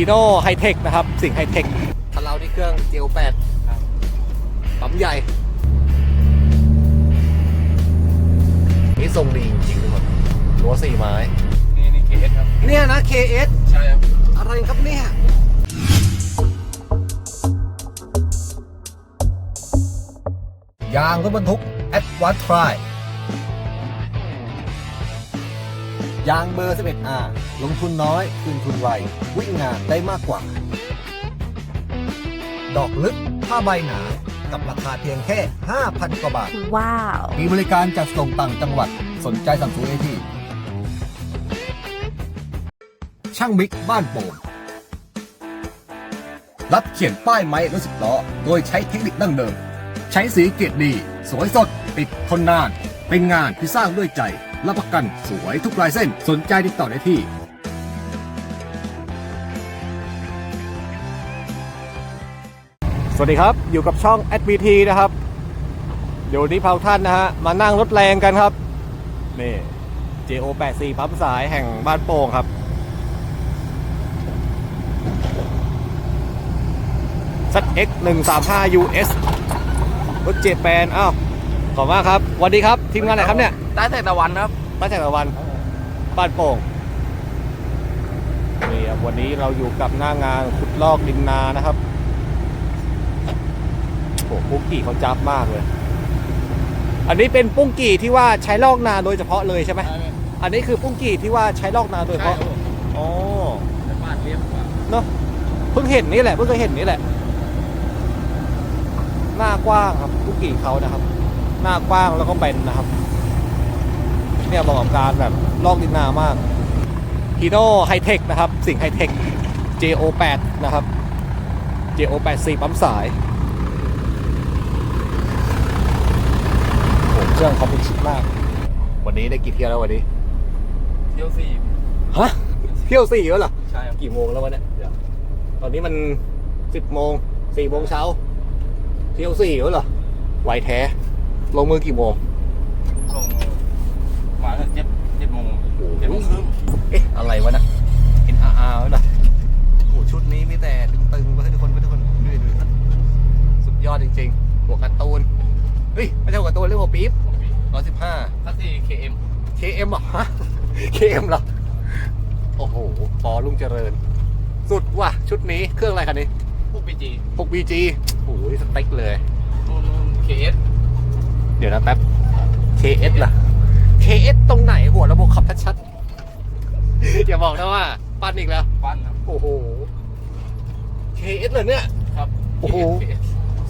ฮีโน่ไฮเทคนะครับ สิ่งไฮเทคถ้าเราที่เครื่องเจลแปดปั๊มใหญ่ นี่ทรงดีจริงๆทุกคนรั้วสี่ไม้ นี่นี่เคสครับ เนี่ยนะ KS ใช่ครับอะไรครับเนี่ยยางรถบรรทุก a d v a n c e Tri ยางเบอร์ 11R ลงทุนน้อย คืนทุนไว วิ่งงานได้มากกว่า ดอกลึก ผ้าใบหนา กับราคาเพียงแค่ 5,000 กว่าบาท ว้าว มีบริการจัดส่งต่างจังหวัด สนใจสั่งซื้อได้ที่ ช่างมิกบ้านโป่งรับเขียนป้ายไม้รถสิบล้อ โดยใช้เทคนิคดั้งเดิม ใช้สีเกรดดี สวยสด ติดทนนาน เป็นงานที่สร้างด้วยใจ รับประกันสวยทุกลายเส้นสนใจติดต่อได้ที่สวัสดีครับ อยู่กับช่อง SBT นะครับ เดี๋ยวนี้พาวท่านนะฮะ มานั่งรถแรงกันครับ นี่ JO84 ปั๊มสายแห่งบ้านโป่งครับ ZX 135 US รถเจแปนอ้าว ขอบมากครับสวัสดีครับ ทีมงานไหนครับเนี่ย ใต้แสงตะวันครับป้าแสงตะวันบ้านโป่งนี่ครับวันนี้เราอยู่กับหน้างานขุดลอกดินนานะครับโอ้โหปุ้งกี่เขาจับมากเลย อันนี้เป็นปุ้งกี่ที่ว่าใช้ลอกนาโดยเฉพาะเลยใช่ไหมอันนี้คือปุ้งกี่ที่ว่าใช้ลอกนาโดยเฉใช่พาะครับผมอ๋อแต่บ้านเรียบกว่าเนาะเพิ่งเห็นนี่แหละเพิ่งเคยเห็นนี่แหละ หน้ากว้างครับปุ้งกี่เขานะครับ หน้ากว้างแล้วก็แบนนะครับ เนี่ยเหมาะกับการแบบลอกดินนามากฮีโน่ไฮเทคนะครับ สิ่งไฮเทค JO8 นะครับ JO8C ปั๊มสายโอ้เครื่องเขาเป็นชิดมาก วันนี้ได้กี่เที่ยวแล้ววันนี้ เที่ยวสี่ฮะ เที่ยวสี่แล้วเหรอ ใช่ครับกี่โมงแล้ววะเนี่ยเดี๋ยวตอนนี้มันสิบโมงสี่โมงเช้า เที่ยวสี่แล้วเหรอไวแท้ ลงมือกี่โมงส่ง มาเจ็ดเจ็ดโมงเจ็ดโมงครึ่งเอ๊ะอะไรวะนะ NRR วะนะโอ้ชุดนี้มีแต่ตึงๆไว้ให้ทุกคนไว้ทุกคนดูดิดูดินะสุดยอดจริงๆหัวการ์ตูนเฮ้ยไม่ใช่หัวการ์ตูนเรียกหัวปี๊บร้อยสิบห้า คัสซี่ KM KM เหรอฮะ KM เหรอ โอ้โหปอลุงเจริญ สุดว่ะ ชุดนี้เครื่องอะไรคันนี้ พวก BG พวก BG โอ้โหสเต็กเลย นู่นนู่น KS เดี๋ยวนะแป๊บ KS ล่ะ KS ตรงไหนหัวระบบขับชัดๆ อย่าบอกนะว่า ปั้นอีกแล้ว ปั้นครับ โอ้โห KS เลยเนี่ย ครับ โอ้โห KS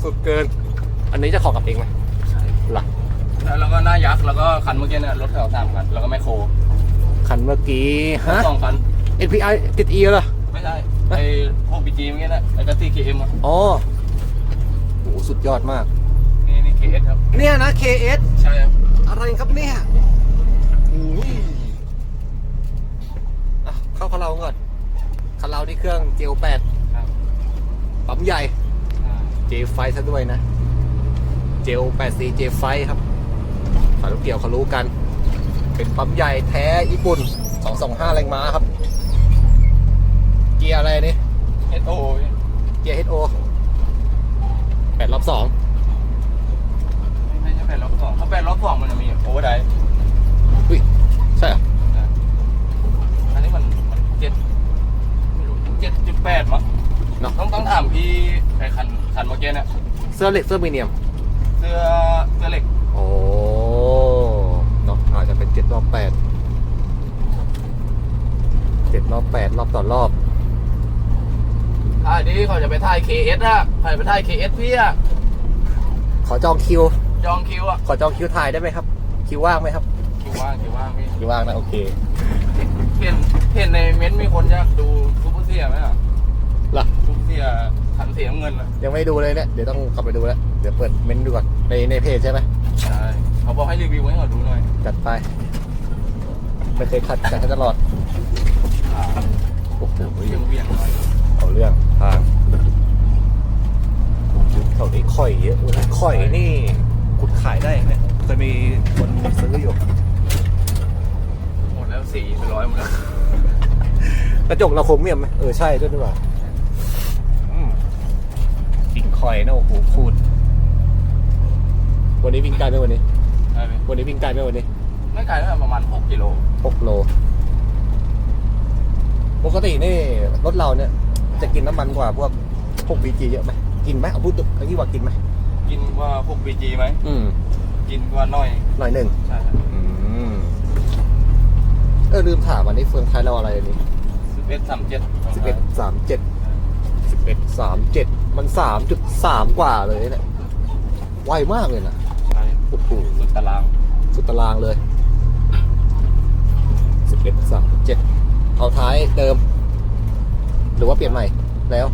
สุดเกิน อันนี้จะขอกับเองไหมใช่ล่ะแล้วก็หน้ายักษ์แล้วก็คันเมื่อกี้เนี่ยรถแถวสามคันแล้วก็แมคโคร คันเมื่อกี้ฮะสองคัน NPI ติด E เหรอ ไม่ใช่ไอ้พวก BG เมื่อกี้เนี่ยไอ้คัสซี่ KM อะอ๋อโอ้โหสุดยอดมาก นี่นี่ KS ครับ เนี่ยนะ KS ใช่ครับอะไรครับเนี่ยอุ้ ยอะเข้าคาราก่อนคาราที่เครื่องเจลแปดครับ ปั๊มใหญ่อ่าเจไฟซะด้วยนะ เจลแปดซีเจไฟครับฝาลูกเกี่ยวเขารู้กัน เป็นปั๊มใหญ่แท้ญี่ปุ่น225แรงม้าครับ เกียร์อะไรนี่ SO เกียร์ HO แปดรอบสองไม่ใช่แปดรอบสองถ้าแปดรอบสองมันจะมีโอเวอร์ไดอุ้ย ใช่เหรออันนี้มันมันเจ็ดไม่รู้เจ็ดจุดแปดมั้งเนาะต้องต้องถามพี่ไอ้คันคันเมื่อกี้เนี่ยเสื้อเหล็กเสื้อมีเนียม เสื้อเสื้อเหล็กโอ้เนาะอาจจะเป็นเจ็ดรอบแปดเจ็ดรอบแปดรอบต่อรอบอ่านี่เขาจะไปถ่าย KS อะถ่ายไปถ่าย KS พี่อะขอจองคิว จองคิวอะขอจองคิวถ่ายได้ไหมครับ คิวว่างไหมครับ คิวว่างคิวว่างพี่ คิวว่างนะโอเคเห็นเห็นในเม้นต์มีคนอยากดูซูเปอร์เซียไหมอะล่ะซูเปอร์เซียคันสีน้ำเงินอะยังไม่ดูเลยเนี่ย เดี๋ยวต้องกลับไปดูแล้ว เดี๋ยวเปิดเมนต์ดูก่อนในในเพจใช่ไหมใช่เขาบอกให้รีวิวให้เขาดูหน่อยจัดไป ไม่เคยขัดจัดให้ตลอดอ่าโอ้โหเวียงเวียงหน่อยเอาเรื่องทางเขาได้ข่อยเยอะเลยข่อยนี่ขุดขายได้ไหมเคยมีคนซื้ออยู่หมดแล้ว สี่เป็นร้อยหมดแล้วกระจกเราโครเมียมไหมเออใช่ด้วยดีกว่าอืมกิ่งคอยนะโอ้โหพูด วันนี้วิ่งไกลไหมวันนี้ ได้ไหมวันนี้วิ่งไกลไหมวันนี้ไม่ไกลนะประมาณหกกิโลหกโล ปกตินี่รถเราเนี่ย จะกินน้ำมันกว่าพวกพวกบีจีเยอะไหมกินไหมเอาพูดตรงนี้ว่ากินไหมกินกว่าพวกบีจีไหมอืมกินกว่าน้อยหน่อยหนึ่งใช่ครับอืม เออลืมถามอันนี้เฟืองไทยเราอะไรอันนี้สิบเอ็ดสามเจ็ดสิบเอ็ดสามเจ็ดสิบเอ็ดสามเจ็ดมันสามจุดสามกว่าเลยเนี่ยไวมากเลยนะใช่โอ้โหสุดตาราง สุดตารางเลยสิบเอ็ดสามเจ็ดเอาท้ายเดิม หรือว่าเปลี่ยนใหม่แล้ว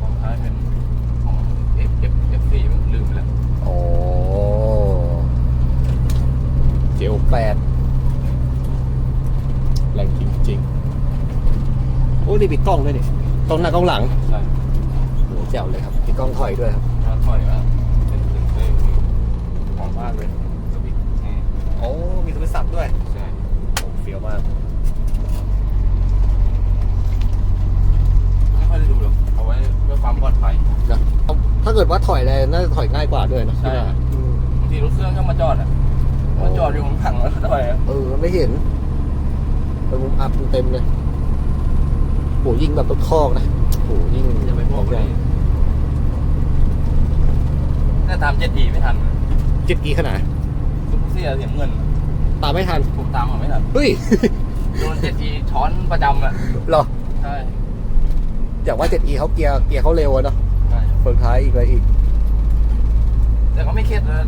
ของท้ายเป็นของ F F F สี่ลืมไปแล้วโอ้เจลแปดแรงจริงๆโอ้นี่ปิดกล้องด้วยนี่กล้องหน้ากล้องหลังใช่โหแจ๋วเลยครับปิดกล้องถอยด้วยครับถ้าถอยว่าเป็นตึงเต้หอมมากเลยสวิตช์นี่โอ้มีโทรศัพท์ด้วยใช่โอ้เฟี้ยวมากไม่ค่อยได้ดูหรอกเอาไว้เพื่อความปลอดภัยนะถ้าเกิดว่าถอยแรงน่าจะถอยง่ายกว่าด้วยนะใช่พี่ว่าอืมบางทีรถเครื่องเข้ามาจอดอะมาจอดอยู่ข้างหลังแล้วก็ถอยอะเออไม่เห็นเป็นมุมอัพเต็มเลย โหยิงแบบรถคอกนะโหยิงอย่าไปบอกใหเลญ่ยถ้าตามเจ็ดทีไม่ทันจิตกีขนาดซุปเปอร์เซียเสียเงิน ตามไม่ทันผมตามเขาไม่ทันเฮ้ยโดนเจ็ดทีช้อนประจำอะเหรอใช่อย่างว่า 7e เขาเกียร์เกียร์เขาเร็วอะเนาะใช่เฟืองท้ายอีกอะไรอีก แต่ก็ไม่เครียดเลย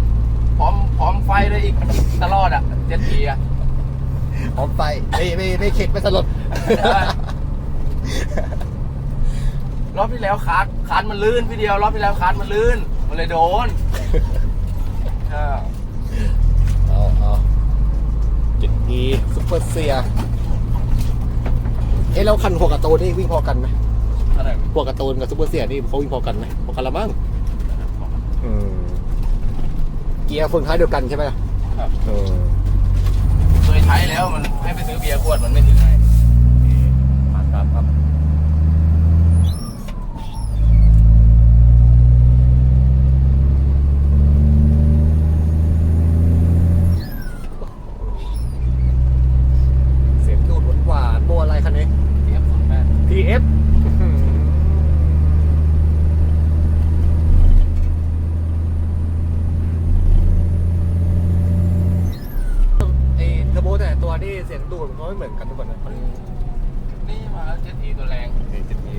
พร้อมพร้อมไฟเลยอีกตลอดอะเจ็ดทีอะพร้อมไปไม่ไม่ไม่เข็ดไม่สลด รอบที่แล้วคาร์ดคาร์ดมันลื่นพี่เดียว รอบที่แล้วคาร์ดมันลื่น มันเลยโดนใช่เอาเอาจิตกีซุปเปอร์เซีย เอ๊ะแล้วคันหัวการ์ตูนนี่วิ่งพอกันไหมเท่าไหร่หัวการ์ตูนกับซุปเปอร์เซียนี่เขาวิ่งพอกันไหมพอกันละมั้งอืมเกียร์เฟืองท้ายเดียวกันใช่ไหมล่ะครับ เออเคยใช้แล้วมันให้ไปซื้อเบียร์ขวดมันไม่ถึงให้ มาตามครับ เสียงดูดหวานๆโบอะไรคันนี้ เทียบสุดแม่ TF ไอ้เทอร์โบแต่ตัวนี่เสียงดูดมันก็ไม่เหมือนกันทุกคนนะมัน นี่มาเจ็ดทีตัวแรง เจ็ดที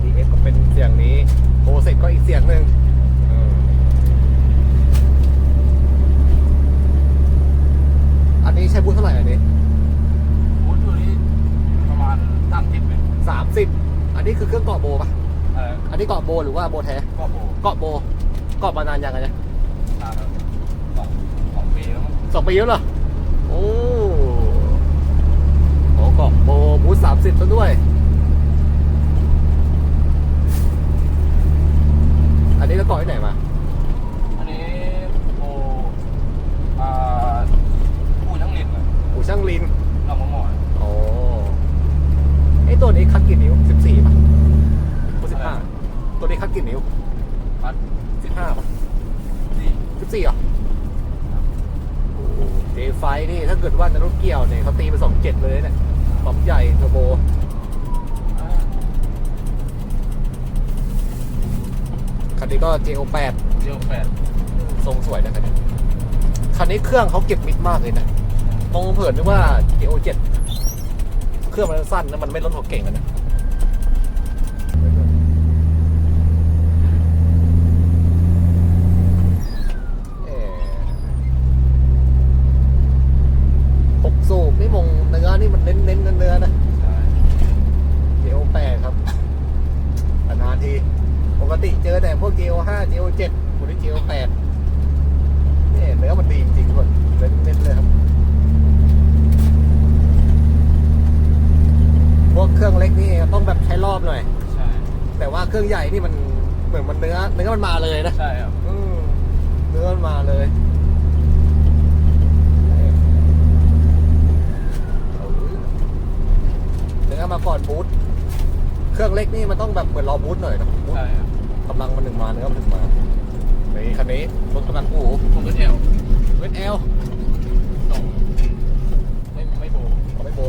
TF ก็เป็นเสียงนี้โปรเซสก็อีกเสียงหนึ่งอืมอันนี้ใช้บูทเท่าไหร่อันนี้ บูทอยู่นี่ประมาณสามสิบเลย สามสิบอันนี้คือเครื่องเกาะโบปะ เออ อันนี้เกาะโบหรือว่าโบแท้ ก็โบ เกาะโบ เกาะมานานยังไงเนี่ยนานแล้วสองสองปีแล้วมั้งสองปีแล้วเหรอ โอ้โหเกาะโบบูธสามสิบซะด้วย อันนี้แล้วเกาะที่ไหนมา อันนี้โบอ่าผู้ทั้งลินอะอู่ช่างลิน เรามาหมอนโอ้ไอยตัวนี้คัดกี่นิ้วสิบสี่ป่ะสิบห้าตัวนี้คัดกี่นิ้ว พัดสิบห้าป่ะสี่สิบสี่เหรอโอ้เจไฟนี่ถ้าเกิดว่าในรถเกี่ยวเนี่ยเขาตีไปสองเจ็ดเลยเนี่ยปั๊มใหญ่เทอร์โบอ่าคันนี้ก็ JO8 เดียวแปดทรงสวยนะคันนี้คันนี้เครื่องเขาเก็บมิดมากเลยนะมองเผินนึกว่า JO7 เครื่องมันสั้นนะมันไม่ล้นหัวเก่งอะนะเอ่อหกสูบนี่มงเนื้อนี่มันเน้นเน้นๆเนื้อๆนะ ใช่ JO8 ครับนานๆที ปกติเจอแต่พวก JO5 JO7 คนที่ JO8 นี่เนื้อมันดีจริงๆทุกคนเน้นๆเลยครับ พวกเครื่องเล็กนี่ต้องแบบใช้รอบหน่อย ใช่แต่ว่าเครื่องใหญ่นี่มันเหมือนมันเนื้อเนื้อมันมาเลยนะใช่ครับอืมเนื้อมันมาเลยเอาก่อนบูทเครื่องเล็กนี่มันต้องแบบเหมือนรอบูทหน่อยนะบูทใช่ครับกำลังมันหนึ่งมาเนื้อมันหนึ่งมานี่คันนี้ รถกำลังโอ้โหผมก็เอลเวทเอลส่งไม่ไม่โบขอไม่โบ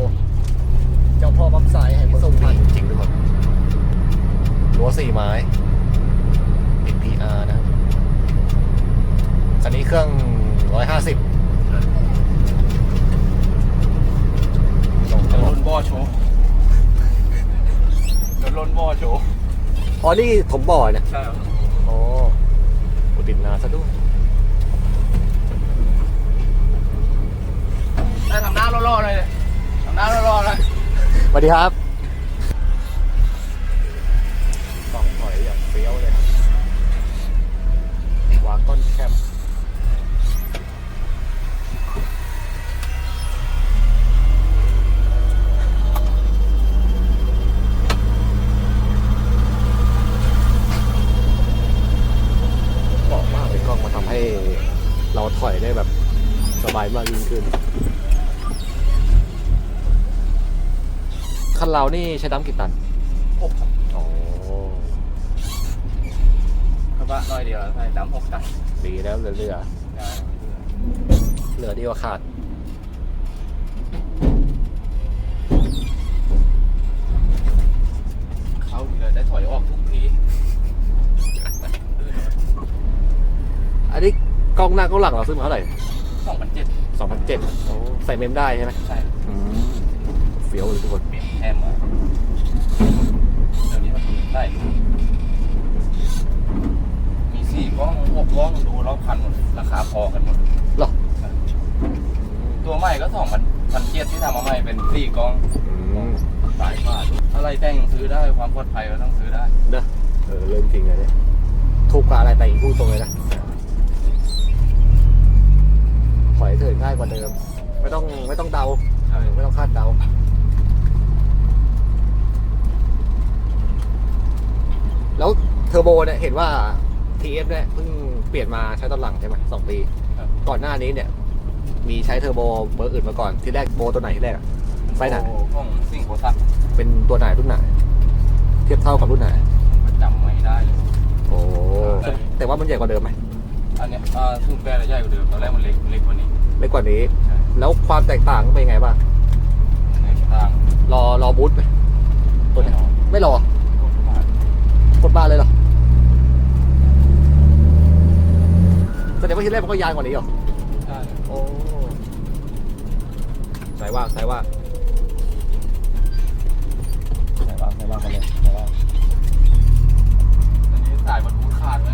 เจ้าพ่อปั๊มสายให้ส่งพันจริงๆทุกคนรั้วสี่ไม้ NPR นะครับคันนี้เครื่องร้อยห้าสิบส่งรตถลอล้ดนบ่อโชว์รถล้นบ่อโชว์อ๋อ นี่ถมบ่อเนี่ย ใช่ครับอ๋อโอ ติดนาซะด้วยได้ทำหน้าล่อๆเลยเนี่ยทำหน้าล่อๆเลยสวัสดีครับกองถอยอย่างเฟี้ยวเลยครับวางต้นแคมป์เหมาะมากเลยกล้องมาทำ ให้เราถอยได้แบบสบายมากยิ่งขึ้น คันเรานี่ใช้น้ำกี่ตันหกครับอ๋อกระบะน้อยเดียวใช่ดำหกตันดีแล้วเหลือเหลือได้เหลือดีกว่าขาด เขาเลยได้ถอยออกทุกที อันนี้กล้องหน้ากล้องหลังเราซื้อมาเท่าไหร่สองพันเจ็ดสองพันเจ็ดใส่เมมได้ใช่ไหมใช่อืมเฟี้ยวเลยทุกคน เปลี่ยนแคมมาเดี๋ยวนี้มันได้รูปมีสี่กล้องหกกล้องดูรอบคันหมดราคาพอกันหมดหรอตัวใหม่ก็สองพันพันเจ็ดที่ทำมาใหม่เป็นสี่กล้องอืมสายฟ้าอะไรแต่งซื้อได้ความปลอดภัยก็ต้องซื้อได้ เนอะเออเรื่องจริงเลยเนี่ยถูกกว่าอะไรแต่อีกพูดตรงเลยนะ กว่าเดิม ไม่ต้องไม่ต้องเดาใช่ไม่ต้องคาดเดาแล้วเทอร์โบเนี่ยเห็นว่า TF เนี่ยเพิ่งเปลี่ยนมาใช้ตอนหลังใช่ไหมสองปีครับก่อนหน้านี้เนี่ย มีใช้เทอร์โบเบอร์อื่นมาก่อนที่แรกโบตัวไหนที่แรกอะไฟไหนโอ้ของสิ่งโคตักเป็นตัวไหนรุ่นไหน เทียบเท่ากับรุ่นไหนจำไม่ได้เลยโอ้ใช่แต่ว่ามันใหญ่กว่าเดิมไหม อันเนี้ยอ่าทุ่งแปรใหญ่กว่าเดิมตอนแรกมันเล็กเล็กกว่านี้เล็กกว่านี้ ใช่แล้วความแตกต่างเป็นยังไงบ้างในทางรอรอบูทไหมตัวเนี้ยแน่นอนไม่รอก็ประมาณกดบ้านเลยเหรอแสดงว่าที่แรกมันก็ยานกว่านี้เหรอใช่โอ้ใส่ว่าใส่ว่าใช่ป่ะใช่ป่ะกันเลยใช่ป่ะอันนี้สายมันพูดขาดไหม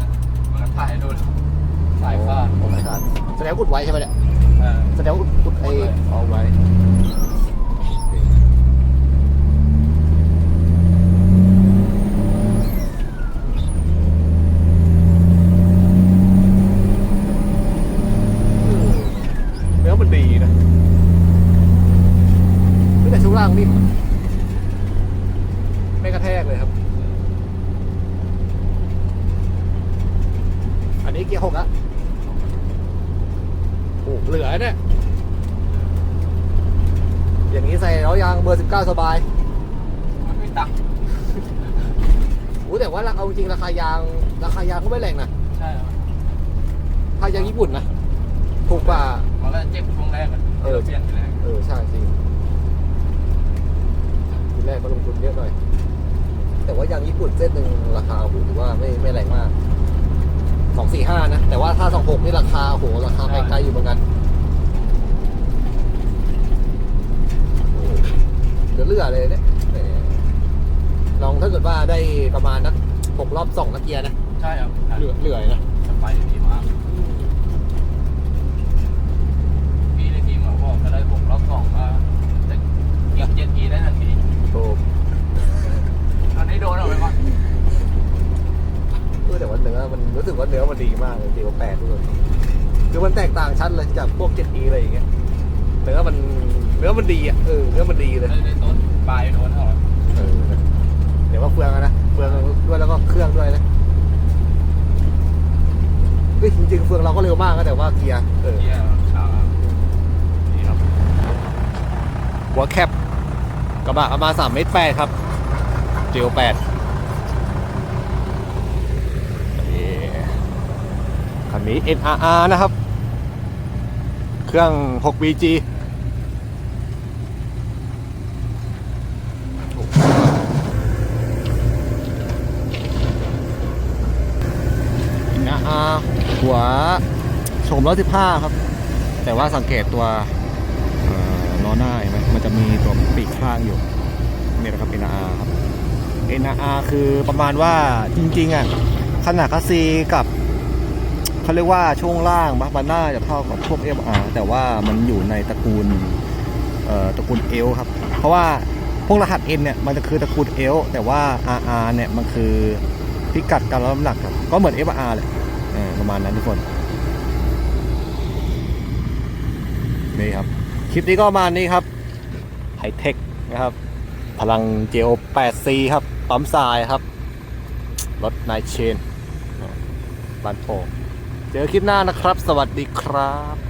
มันถ่ายให้ดูเลย สายฟ้าดโอ้สายขาดแสดงว่าอุดไว้ใช่ไหมเนี่ยเออแสดงว่าอุดอุดไอ้อุดไว้เอาไว้เนื้อมันดีนะไม่แต่ช่วงล่างนี่มไม่กระแทกเลยครับ อันนี้เกียร์หกอะโอ้ เหลือเนี่ย อย่างนี้ใส่ล้อยางเบอร์ 19 สบาย มันไม่ตักโอ้แต่ว่าราคาจริงๆราคายาง ราคายางก็ไม่แรงนะ ใช่ครับถ้ายางญี่ปุ่นนะ ถูกกว่า มันก็เจ็บช่วงแรกอะเออ เปลี่ยนไปแรกเออ ใช่จริงทีแรกก็ลงทุนเยอะหน่อย แต่ว่ายางญี่ปุ่นเส้นหนึ่งราคาโอ้โหถือว่าไม่ไม่แรงมากสองสี่ห้านะ แต่ว่าถ้าสองหกนี่ราคาโอ้โหราคาไปไกลอยู่เหมือนกันโอ้ เหลือเลือเลยเนี่ยแหมลองถ้าเกิดว่าได้ประมาณนักหกรอบสองนักเกียร์นะ ใช่ครับเหลือเหลือนะจะไปดีมากพี่ในทีมเขาบอกถ้าได้หกรอบสองก็จะอีกเจ็ดทีได้ทันทีโอ้ตอนนี้โดนเอาไปก่อนเออแต่ว่าเนื้อมันรู้สึกว่าเนื้อมันดีมากเลยดีกว่าแปดด้วยคือมันแตกต่างชัดเลยจากพวกเจ็ดอีอะไรอย่างเงี้ยเนื้อมัน เนื้อมันดีอะเออเนื้อมันดีเลยได้ได้ต้นปลายโดนเขาเออนะเดี๋ยวว่าเฟืองอะนะเฟืองด้วยแล้วก็เครื่องด้วยนะเฮ้ยจริงๆเฟืองเราก็เร็วมากนะแต่ว่าเกียร์เออเที่ยช้านี่ครับหัวแคบกระบะประมาณ3เมตร8ครับเจล8นี่คันนี้ NRR นะครับ เครื่อง 6BG นะอา หัวโฉมร้อยสิบห้าครับ แต่ว่าสังเกตตัวเอ่อล้อหน้าเห็นไหมมันจะมีตัวปีกข้างอยู่นี่นะครับ NR ครับ NR คือประมาณว่าจริงๆอะขนาดคัสซีกับเขาเรียกว่าช่วงล่างมันน่าจะเท่ากับพวก FR แต่ว่ามันอยู่ในตระกูลเอ่อตระกูล L ครับ เพราะว่าพวกรหัส N เนี่ยมันจะคือตระกูล L แต่ว่า RR เนี่ยมันคือพิกัดการรับน้ำหนักครับ ก็เหมือน FR เลยเออ ประมาณนั้นทุกคน นี่ครับ คลิปนี้ก็ประมาณนี้ครับไฮเทคนะครับ พลัง JO 8C ครับ ปั๊มทรายครับ รถนายเชนบานโป่เจอคลิปหน้านะครับ สวัสดีครับ